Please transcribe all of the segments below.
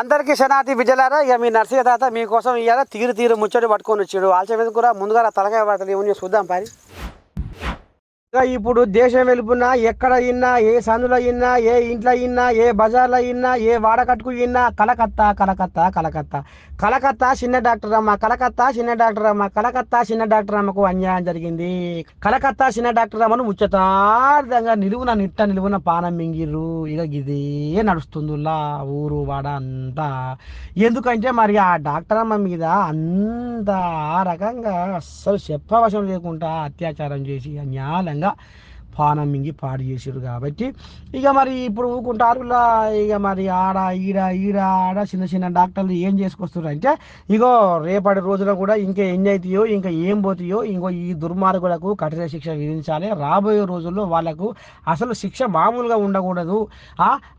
అందరికీ శనాతి విజయలారా ఇక మీ నర్సయ్య తాత మీకోసం ఇవాళ తీరు తీరు ముచ్చటి పట్టుకొని వచ్చాడు. వాళ్ళ మీద కూడా ముందుగా తలకాయ పడతలు ఏమని చూద్దాం పారి. ఇప్పుడు దేశం వెలుపున ఎక్కడ అయినా ఏ సందులో అయినా ఏ ఇంట్లో అయినా ఏ బజార్లో అయినా ఏ వాడకట్టుకు అయినా కలకత్తా కలకత్తా కలకత్తా. కలకత్తా చిన్న డాక్టర్ అమ్మ కలకత్తా చిన్న డాక్టర్ అమ్మ కలకత్తా చిన్న డాక్టర్ అమ్మకు అన్యాయం జరిగింది. కలకత్తా చిన్న డాక్టర్ అమ్మను ముచ్చటార్థంగా నిలువున నిట్ట నిలువున పానం మింగిర్రు. ఇక ఇదే నడుస్తుందిలా ఊరు వాడ అంతా. ఎందుకంటే మరి ఆ డాక్టర్ అమ్మ మీద అంత ఆ రకంగా అస్సలు చెప్పవశం లేకుండా అత్యాచారం చేసి విధంగా పానం మింగి పాడు చేసారు కాబట్టి. ఇక మరి ఇప్పుడు ఊకుంటారులా ఇక మరి ఆడ ఈడ ఈడ ఆడ చిన్న చిన్న డాక్టర్లు ఏం చేసుకొస్తారు అంటే ఇగో రేపటి రోజున కూడా ఇంకా ఎన్ని అవుతాయో ఇంకా ఏం పోతాయో ఇంకో ఈ దుర్మార్గులకు కఠిన శిక్ష విధించాలి. రాబోయే రోజుల్లో వాళ్ళకు అసలు శిక్ష మామూలుగా ఉండకూడదు.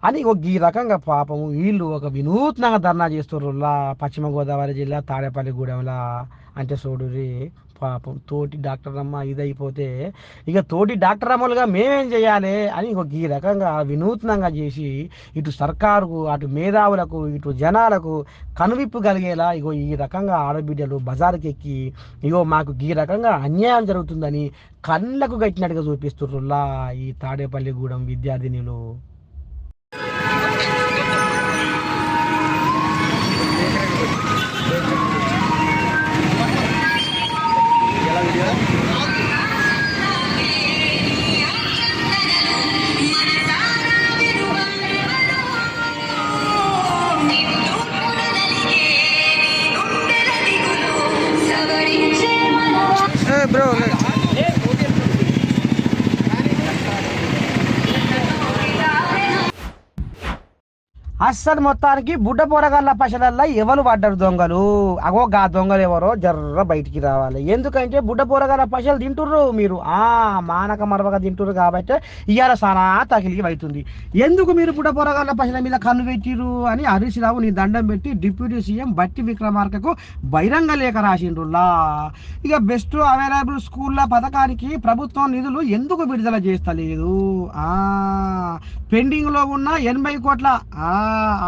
అని ఒక ఈ రకంగా పాపము వీళ్ళు ఒక వినూత్నంగా ధర్నా చేస్తున్నారు పశ్చిమ గోదావరి జిల్లా తాడేపల్లిగూడెంలా అంటే చూడురి పాపం. తోటి డాక్టర్ అమ్మ ఇదైపోతే ఇక తోటి డాక్టర్ అమ్మలుగా మేమేం చేయాలి అని ఒక ఈ రకంగా వినూత్నంగా చేసి ఇటు సర్కారుకు అటు మేధావులకు ఇటు జనాలకు కనువిప్పు కలిగేలా ఇగో ఈ రకంగా ఆడబిడ్డలు బజార్కి ఎక్కి ఇగో మాకు ఈ రకంగా అన్యాయం జరుగుతుందని కళ్ళకు కట్టినట్టుగా చూపిస్తుర్రులా ఈ తాడేపల్లిగూడెం విద్యార్థినులు. అస్సలు మొత్తానికి బుడ్డ పొరగల్ల పశలల్లా ఎవరు పడ్డారు దొంగలు? అగో గా దొంగలు ఎవరో జర్ర బయటికి రావాలి. ఎందుకంటే బుడ్డ పొరగల్ల పశలు తింటుర్రు మీరు. ఆ మానక మరవక తింటుర్రు కాబట్టి ఇవాళ సానా తగిలి అవుతుంది ఎందుకు మీరు బుడ్డ పొరగల్ల పశల మీద కన్ను పెట్టిరు అని హరీష్ రావు నీ దండం పెట్టి డిప్యూటీ సీఎం బట్టి విక్రమార్కకు బహిరంగ లేఖ రాసిండ్రులా ఇక బెస్ట్ అవైలబుల్ స్కూళ్ళ పథకానికి ప్రభుత్వం నిధులు ఎందుకు విడుదల చేస్తలేదు? ఆ ఉన్న ఎనభై కోట్ల. ఆ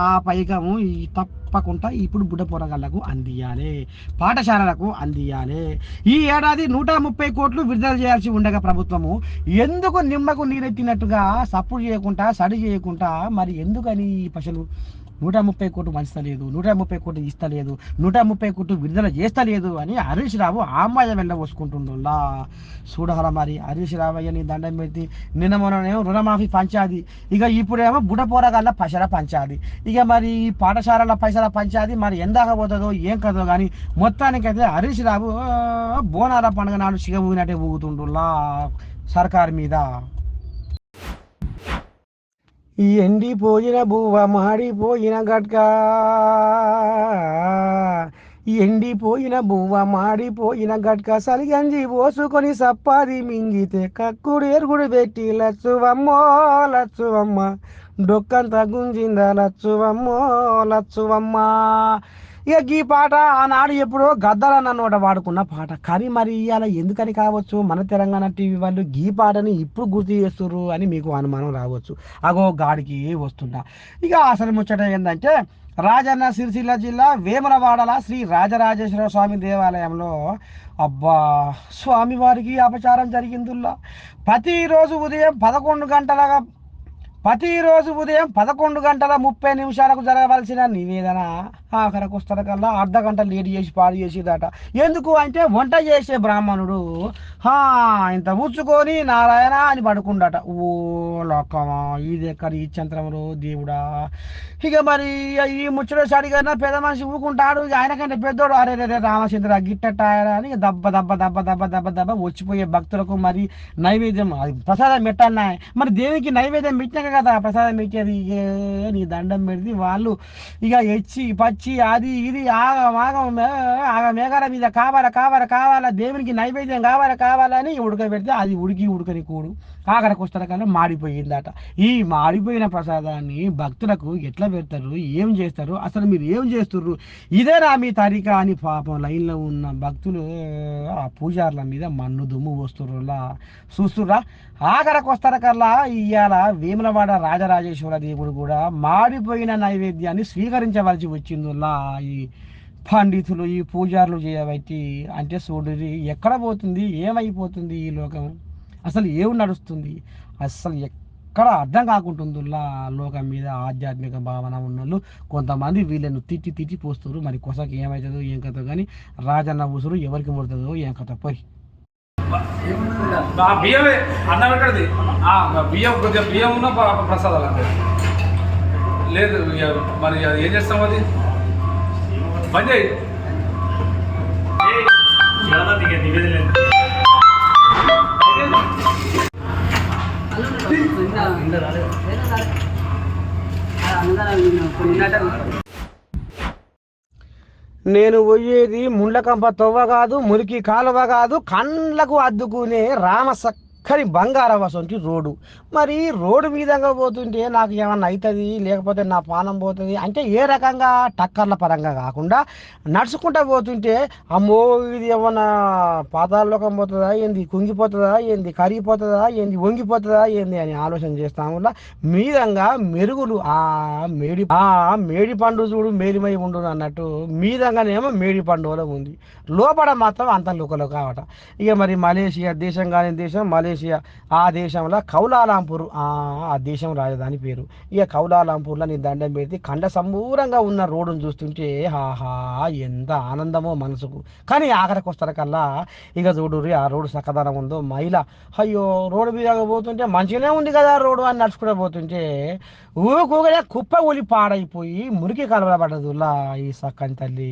ఆ పైకము తప్పకుండా ఇప్పుడు బుడ్డ పోరగాళ్ళకు అందియాలి. పాఠశాలలకు అందియాలి. ఈ ఏడాది నూట ముప్పై కోట్లు విడుదల చేయాల్సి ఉండగా ప్రభుత్వము ఎందుకు నిమ్మకు నీరెత్తినట్టుగా సపోర్ట్ చేయకుండా సడి చేయకుండా మరి ఎందుకని ఈ పశలు నూట ముప్పై కోట్లు పంచలేదు నూట ముప్పై కోట్లు ఇస్తలేదు నూట ముప్పై కోట్లు విడుదల చేస్తలేదు అని హరీష్ రావు ఆమాయ వెళ్ళబోసుకుంటుండోలా చూడాల మరి హరీష్ రావయ్య నీ దండం పెట్టి నిన్న మొన్ననేమో రుణమాఫీ పంచాది. ఇక ఇప్పుడేమో బుడ పోరగాళ్ళ పైసల పంచాది. ఇక మరి ఈ పాఠశాలల పైసల పంచాది మరి ఎందాక పోతుందో ఏం కదో కానీ మొత్తానికైతే హరీష్ రావు బోనాల పండుగ నాడు సిగబూగినట్టే ఊగుతుండులా సర్కార్ మీద. ఎండిపోయిన బువ్వ మాడిపోయిన గట్క ఈ ఎండిపోయిన బువ్వ మాడిపోయిన గట్క సలిగంజి పోసుకొని సప్పాది మింగితే కక్కుడు ఎరుగుడు పెట్టి లచ్చువమ్మో లచ్చువమ్మ డొక్కంత గుంజిందా లచ్చువమ్మో లచ్చువమ్మ. ఇక ఈ పాట ఆనాడు ఎప్పుడో గద్దల నన్నోట వాడుకున్న పాట. కానీ మరి ఇవాళ ఎందుకని కావచ్చు? మన తెలంగాణ టీవీ వాళ్ళు గీ పాటని ఇప్పుడు గుర్తు చేస్తుర్రు అని మీకు అనుమానం రావచ్చు. అగో గాడికి వస్తుందా ఇక అసలు ముచ్చట ఏంటంటే రాజన్న సిరిసిల్ల జిల్లా వేములవాడల శ్రీ రాజరాజేశ్వర స్వామి దేవాలయంలో అబ్బా స్వామివారికి అపచారం జరిగిందిలా ప్రతిరోజు ఉదయం పదకొండు గంటలగా ప్రతిరోజు ఉదయం పదకొండు గంటల ముప్పై నిమిషాలకు జరగవలసిన నివేదన ఆఖరికి వస్తారు కల్లా అర్ధ గంట లేట్ చేసి పాడు చేసేదట. ఎందుకు అంటే వంట చేసే బ్రాహ్మణుడు హా ఇంత ఉచ్చుకొని నారాయణ అని పడుకుండట. ఓ లోకమా ఇది ఎక్కడ ఈ చంద్రములు దేవుడా? ఇక మరి ఈ ముచ్చట సడిగా పెద్ద మనిషి ఊకుంటాడు ఆయనకంటే పెద్దోడు అరే రే రామచంద్ర గిట్టట అని దబ్బ దెబ్బ దెబ్బ దెబ్బ దెబ్బ దెబ్బ దెబ్బ వచ్చిపోయే భక్తులకు మరి నైవేద్యం అది ప్రసాదం పెట్టాలన్నా మరి దేవునికి నైవేద్యం పెట్టినాక కదా ప్రసాదం పెట్టేది? ఏ నీ దండం పెడితే వాళ్ళు ఇక ఎచ్చి పచ్చి వచ్చి అది ఇది ఆగం ఆగం ఆగ. మేఘాల మీద కావాలా కావాలా కావాలా. దేవునికి నైవేద్యం కావాలా కావాలని ఉడకబెడితే అది ఉడికి ఉడకని కూడు. ఆఖరికి వస్తారు మాడిపోయిందట ఈ మాడిపోయిన ప్రసాదాన్ని భక్తులకు ఎట్లా పెడతారు? ఏం చేస్తారు? అసలు మీరు ఏం చేస్తుర్రు? ఇదేనా మీ తరిక అని పాపం లైన్లో ఉన్న భక్తులు ఆ పూజారుల మీద మన్ను దుమ్ము వస్తుర్రులా చూస్తుర్రా? ఆఖరికి వస్తారు కల్లా ఇవాళ వేములవాడ రాజరాజేశ్వర దేవుడు కూడా మాడిపోయిన నైవేద్యాన్ని స్వీకరించవలసి వచ్చిందిలా ఈ పండితులు ఈ పూజారులు చేయబట్టి. అంటే చూడరి ఎక్కడ పోతుంది? ఏమైపోతుంది ఈ లోకం? అసలు ఏం నడుస్తుంది? అసలు ఎక్కడ అర్థం కాకుంటుందిలా లోకం మీద ఆధ్యాత్మిక భావన ఉన్నోళ్ళు. కొంతమంది వీళ్ళను తిట్టి తిట్టి పోస్తారు మరి కొసకి ఏమవుతుందో ఏం కథ కానీ రాజన్న ఊసురు ఎవరికి పడుతుందో ఏం కథ పోయి. బియ్యమే అన్నం ఎక్కడిది? ఆ, బియ్యం కొద్దిగా బియ్యం ఉన్న ప్రసాదాలు అంతే. లేదు మరి అది ఏం చేస్తాం అది? పని చేయి. నేను పోయేది ముండ్లకంప తొవ్వ కాదు మురికి కాలువ కాదు కండ్లకు అద్దుకునే రామ కానీ బంగారం వసంటి రోడ్డు. మరి రోడ్డు మీదంగా పోతుంటే నాకు ఏమన్నా అవుతుంది లేకపోతే నా పానం పోతుంది? అంటే ఏ రకంగా? టక్కర్ల పరంగా కాకుండా నడుచుకుంటా పోతుంటే అమ్మో ఇది ఏమన్నా పాతాళలోకం పోతుందా ఏంది? కుంగిపోతుందా ఏంది? కరిగిపోతుందా ఏంది? వంగిపోతుందా ఏంది? అని ఆలోచన చేస్తాం వల్ల మీదంగా మెరుగులు ఆ మేడి ఆ మేడి పండు చూడు మేలిమై ఉండు అన్నట్టు మీదంగానేమో మేడి పండుగలో ఉంది. లోపల మాత్రం అంత లుకలు కావట ఇక మరి మలేషియా దేశం కాని దేశం మలేషియా ఆ దేశంలో కౌలాలాంపూర్ ఆ దేశం రాజధాని పేరు. ఇక కౌలాలాంపూర్లో నీ దండం పెడితే కండ సంబూరంగా ఉన్న రోడ్డును చూస్తుంటే హాహా ఎంత ఆనందమో మనసుకు. కానీ ఆఖరికి వస్తారు కల్లా? ఇక చూడు ఆ రోడ్డు చక్కదనం ఉందో మహిళ అయ్యో రోడ్డు మీద పోతుంటే మంచిగానే ఉంది కదా రోడ్డు అని నడుచుకుంటూ పోతుంటే ఊకూగలే కుప్ప ఒలి పాడైపోయి మురికి కలవబడ్డదులా ఈ సక్కని తల్లి.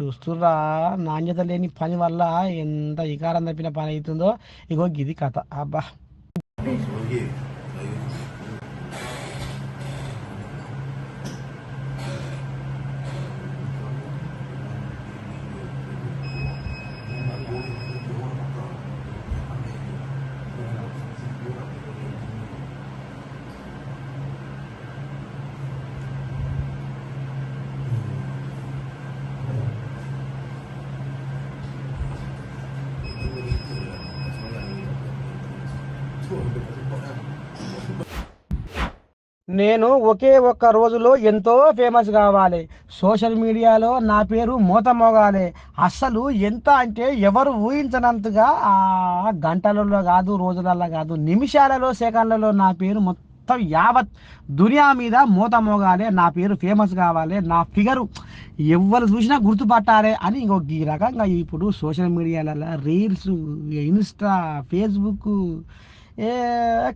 చూస్తురా నాణ్యత లేని పని వల్ల ఎంత ఇకారం తప్పిన పని అవుతుందో. ఇగో గిది కథ. అబ్బా. నేను ఒకే ఒక్క రోజులో ఎంతో ఫేమస్ కావాలి. సోషల్ మీడియాలో నా పేరు మూత మోగాలి అస్సలు ఎంత అంటే ఎవరు ఊహించనంతగా ఆ గంటలలో కాదు రోజులలో కాదు నిమిషాలలో సెకండ్లలో నా పేరు మొత్తం యావత్ దునియా మీద మూత మోగాలి నా పేరు ఫేమస్ కావాలి. నా ఫిగరు ఎవరు చూసినా గుర్తుపట్టాలి అని ఇంకో ఈ రకంగా ఇప్పుడు సోషల్ మీడియాలలో రీల్స్ ఇన్స్టా ఫేస్బుక్ ఏ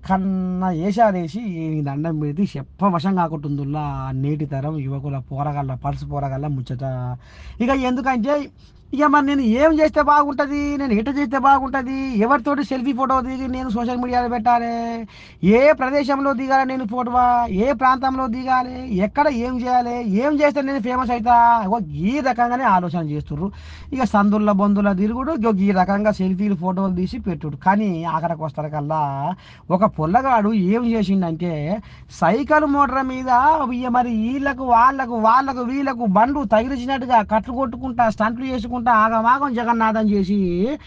కన్న వేసాడేసి ఈ దండం పెడితే చెప్పవశం కాకుంటుందిలా నేటి తరం యువకుల పోరగల్ల పర్సు పోరగల్ల ముచ్చట. ఇక ఎందుకంటే ఇక మరి నేను ఏం చేస్తే బాగుంటుంది? నేను ఎటు చేస్తే బాగుంటుంది? ఎవరితోటి సెల్ఫీ ఫోటో దిగి నేను సోషల్ మీడియాలో పెట్టాలి? ఏ ప్రదేశంలో దిగాలి నేను ఫోటోవా ఏ ప్రాంతంలో దిగాలి? ఎక్కడ ఏం చేయాలి? ఏం చేస్తే నేను ఫేమస్ అవుతా ఈ రకంగానే ఆలోచన చేస్తుర్రు. ఇక సందుల బంధుల తిరుగుడు ఈ రకంగా సెల్ఫీలు ఫోటోలు తీసి పెట్టుడు. కానీ ఆఖరికి వస్తారు కల్లా ఒక పొల్లగాడు ఏం చేసిండంటే సైకిల్ మోటార్ మీద ఇక మరి వీళ్ళకు వాళ్ళకు వాళ్ళకు వీళ్ళకు బండ్లు తగిలించినట్టుగా కట్లు కొట్టుకుంటా స్టంట్లు చేసుకుంటా ఆగమాగం జగన్నాథం చేసి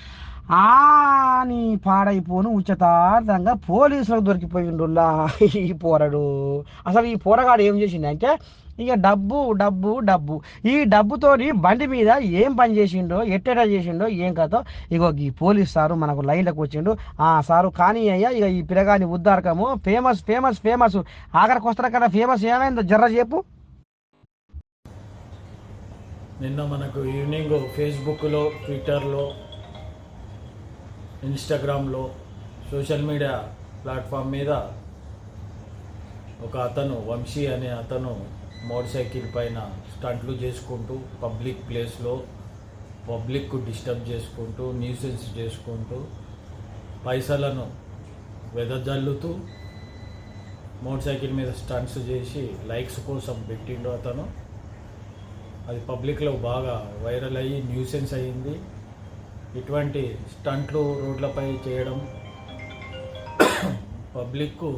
ఆని పాడైపోను ఉచితార్థంగా పోలీసులకు దొరికిపోయిండుల్లా ఈ పోరడు. అసలు ఈ పోరగాడు ఏం చేసిండంటే ఇక డబ్బు డబ్బు డబ్బు. ఈ డబ్బుతోని బండి మీద ఏం పని చేసిండో ఎట్టెట చేసిండో ఏం కథో ఇగో ఈ పోలీస్ సారు మనకు లైన్లోకి వచ్చిండు. ఆ సారు కానీ అయ్యా ఇక ఈ పిల్లగాని ఉద్దారకము. Famous famous famous. ఆఖరికి వస్తారు కదా ఫేమస్ ఏమైందో జర్ర చెప్పు. నిన్న మనకు ఈవినింగ్ ఫేస్బుక్లో ట్విట్టర్లో ఇన్స్టాగ్రామ్లో సోషల్ మీడియా ప్లాట్ఫామ్ మీద ఒక అతను వంశీ అనే అతను మోటార్ సైకిల్ పైన స్టంట్లు చేసుకుంటూ పబ్లిక్ ప్లేస్లో పబ్లిక్ డిస్టర్బ్ చేసుకుంటూ న్యూసెన్స్ చేసుకుంటూ పైసలను వెదజల్లుతూ మోటార్ సైకిల్ మీద స్టంట్స్ చేసి లైక్స్ కోసం పెట్టిండు అతను. అది పబ్లిక్లో బాగా వైరల్ అయ్యి న్యూసెన్స్ అయ్యింది. ఇటువంటి స్టంట్లు రోడ్లపై చేయడం పబ్లిక్కు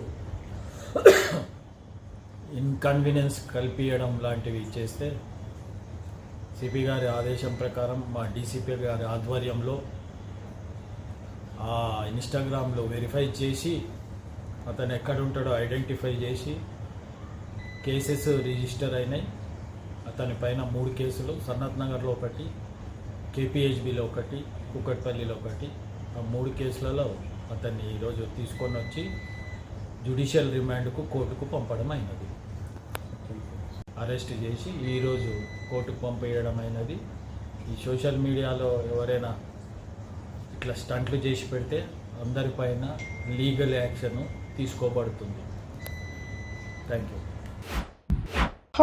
ఇన్కన్వీనియన్స్ కల్పించడం లాంటివి చేస్తే సిపి గారి ఆదేశం ప్రకారం మా డీసీపీ గారి ఆధ్వర్యంలో ఆ ఇన్స్టాగ్రామ్లో వెరిఫై చేసి అతను ఎక్కడ ఉంటాడో ఐడెంటిఫై చేసి కేసెస్ రిజిస్టర్ అయినాయి. అతని పైన మూడు కేసులు సన్నత్ నగర్లో ఒకటి కేపీహెచ్బిలో ఒకటి కుక్కట్పల్లిలో ఒకటి. ఆ మూడు కేసులలో అతన్ని ఈరోజు తీసుకొని వచ్చి జ్యుడిషియల్ రిమాండ్కు కోర్టుకు పంపడం అయినది. అరెస్ట్ చేసి ఈరోజు కోర్టుకు పంపేయడం అయినది. ఈ సోషల్ మీడియాలో ఎవరైనా ఇట్లా స్టంట్లు చేసి పెడితే అందరిపైన లీగల్ యాక్షన్ తీసుకోబడుతుంది. Thank you.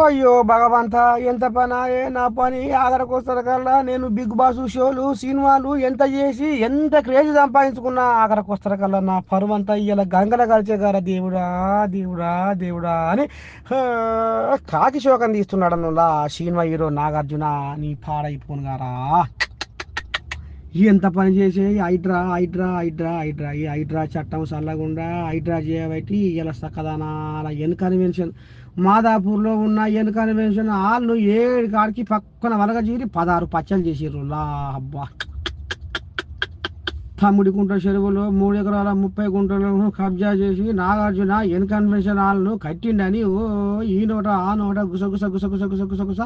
అయ్యో భగవంత ఎంత పనాయే ఏ నా పని ఆఖరికి కల్లా నేను బిగ్ బాస్ షోలు సినిమాలు ఎంత చేసి ఎంత క్రేజ్ సంపాదించుకున్నా ఆఖరికి కల్లా నా పరువంతా. ఇలా గంగల కలిచే గారా దేవుడా దేవుడా దేవుడా అని కాకి శోకం తీస్తున్నాడు అన్నులా సినిమా హీరో నాగార్జున. నీ పాడైపోను గారా. ఎంత పని చేసే హైడ్రా హైడ్రా హైడ్రా హైడ్రా. ఈ హైడ్రా చట్టం చల్లకుండా హైడ్రా చేయబట్టి ఇలా సక్కదానాల ఎన్ కన్వెన్షన్. మాదాపూర్లో ఉన్న ఎన్ కన్వెన్షన్ వాళ్ళు ఏడు కాడికి పక్కన వలగజీరి పదహారు పచ్చలు చేసిర్రు. లా అబ్బా. తమ్ముడి కుంట చెరువులో మూడు ఎకరాల ముప్పై గుంటలను కబ్జా చేసి నాగార్జున ఎన్ కన్వెన్షన్ హాల్ను కట్టిండని ఓ ఈ నోట ఆ నోట గుసగుస గుసగుస గుసగుస గుస గుస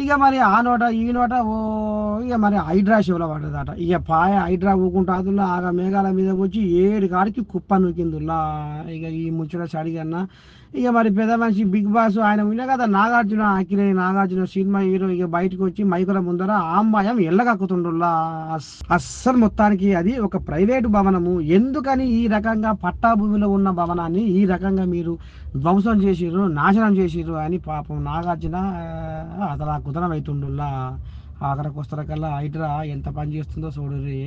ఇక మరి ఆ నోట ఈ నోట ఓ ఇక మరి హైడ్రా శివలో పడ్డదట. ఇక పాయ హైడ్రా ఊకుంటా అదుల్లా ఆగ మేఘాల మీద వచ్చి ఏడు కాడికి కుప్ప నూకిందుల్లా. ఇక ఈ ముచ్చట చడిగన్నా ఇక మరి పెద్ద మనిషి బిగ్ బాస్ ఆయన ఉండే కదా నాగార్జున అఖిలే నాగార్జున సినిమా హీరో ఇక బయటకు వచ్చి మైకుల ముందర ఆంబాయం ఎల్లగక్కుతుండుల్లా. అస్సలు మొత్తానికి అది ఒక ప్రైవేటు భవనము. ఎందుకని ఈ రకంగా పట్టాభూమిలో ఉన్న భవనాన్ని ఈ రకంగా మీరు ధ్వంసం చేసిర్రు నాశనం చేసిర్రు అని పాపం నాగార్జున అతను కుతనం అవుతుండుల్లా ఆఖరకు వస్తార కల్లా హైడ్రా ఎంత పని చేస్తుందో చూడుర్రి.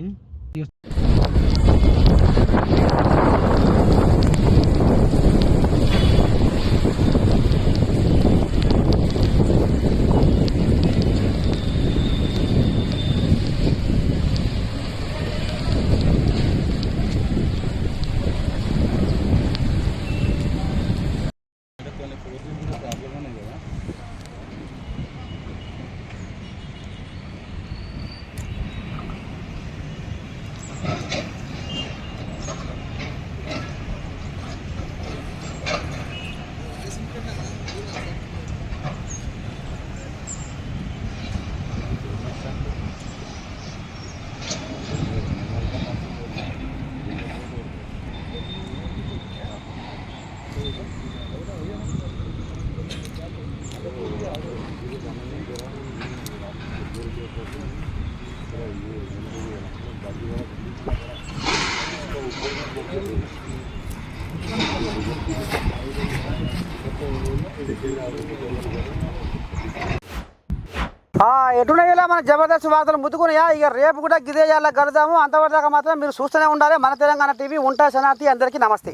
ఎటునయ్యేలా మన జబర్దస్త్ వార్తలు ముద్దుకున్నాయా ఇక రేపు కూడా గిదే చేయాలి అంతవరదాకా అంతవరకు దాకా మాత్రం మీరు చూస్తూనే ఉండాలి. మన తెలంగాణ టీవీ ఉంటా శనార్థి అందరికీ నమస్తే.